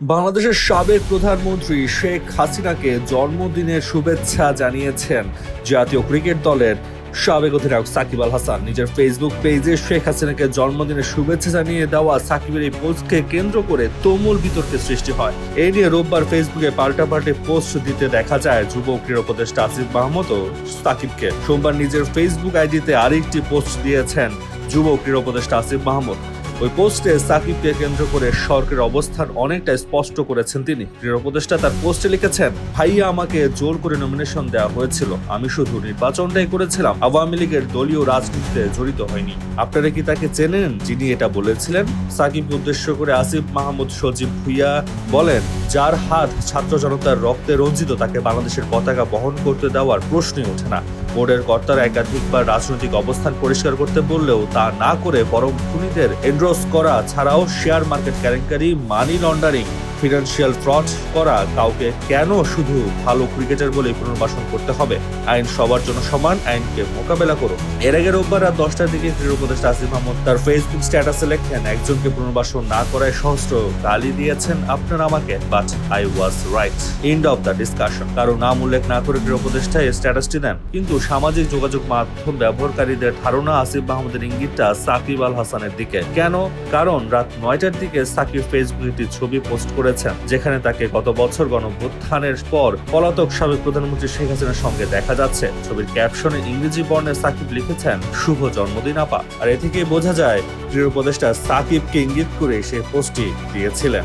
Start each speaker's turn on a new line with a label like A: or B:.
A: বাংলাদেশের সাবেক প্রধানমন্ত্রী শেখ হাসিনাকে জন্মদিনের শুভেচ্ছা জানিয়েছেন জাতীয় ক্রিকেট দলের সাবেক অধিনায়ক সাকিব আল হাসান। নিজের ফেসবুক পেজে শেখ হাসিনাকে জন্মদিনের শুভেচ্ছা জানিয়ে দেওয়া সাকিবের এই পোস্টকে কেন্দ্র করে তুমুল বিতর্কের সৃষ্টি হয়। এই নিয়ে রোববার ফেসবুকে পাল্টাপাল্টে পোস্ট দিতে দেখা যায় যুব ক্রীড়া উপদেষ্টা আসিফ মাহমুদ ও সাকিবকে। সোমবার নিজের ফেসবুক আইডিতে আরেকটি পোস্ট দিয়েছেন যুব ক্রীড়া উপদেষ্টা আসিফ মাহমুদ। ওই পোস্টে সাকিবকে কেন্দ্র করে সরকারের অবস্থান অনেকটা স্পষ্ট করেছেন তিনি। ক্রীড়া উপদেষ্টা তার পোস্টে লিখেছেন, ভাইয়া আমাকে জোর করে নমিনেশন দেওয়া হয়েছিল। আমি শুধু নির্বাচনটাই করেছিলাম। আওয়ামী লীগের দলীয় রাজনীতিতে জড়িত হয়নি। আপনারা কি তাকে চেনেন যিনি এটা বলেছিলেন? সাকিবকে উদ্দেশ্য করে আসিফ মাহমুদ সজীব ভুইয়া বলেন, যার হাত ছাত্র জনতার রক্তে রঞ্জিত, তাকে বাংলাদেশের পতাকা বহন করতে দেওয়ার প্রশ্নই ওঠে না। বোর্ডের কর্তারা একাধিকবার রাজনৈতিক অবস্থান পরিষ্কার করতে বললেও তা না করে বরং খুনিদের এন্ড্রোস করা ছাড়াও শেয়ার মার্কেট কেলেঙ্কারি মানি লন্ডারিং ফিনান্সিয়াল ফ্রড করা কাউকে কেন শুধু ভালো ক্রিকেটার বলে পুনর্বাসন করতে হবে? আইন সবার জন্য সমান, আইনকে মোকাবেলা করুন। এর আগে রোববার রাত দশটার দিকে ক্রীড়া উপদেষ্টা আসিফ মাহমুদ তার ফেসবুক স্ট্যাটাসে লেখেন, একজনকে পুনর্বাসন না করায় সহস্র গালি দিয়েছেন আপনারা আমাকে but I was right end of the discussion কারও নাম উল্লেখ না করে ক্রীড়া উপদেষ্টা এই স্ট্যাটাসটি দেন। কিন্তু সামাজিক যোগাযোগ মাধ্যম ব্যবহারকারীদের ধারণা আসিফ মাহমুদের ইঙ্গিতটা সাকিব আল হাসানের দিকে। কেন? কারণ রাত নয়টার দিকে সাকিব ফেসবুকে একটি ছবি পোস্ট করেছেন, যেখানে তাকে গত বছর গণভ্যুত্থানের পর পলাতক সাবেক প্রধানমন্ত্রী শেখ হাসিনার সঙ্গে দেখা যাচ্ছে। ছবির ক্যাপশনে ইংরেজি বর্ণে সাকিব লিখেছেন, শুভ জন্মদিন আপা। আর এ থেকে বোঝা যায় দৃঢ় উপদেষ্টা সাকিবকে ইঙ্গিত করে সে পোস্টটি দিয়েছিলেন।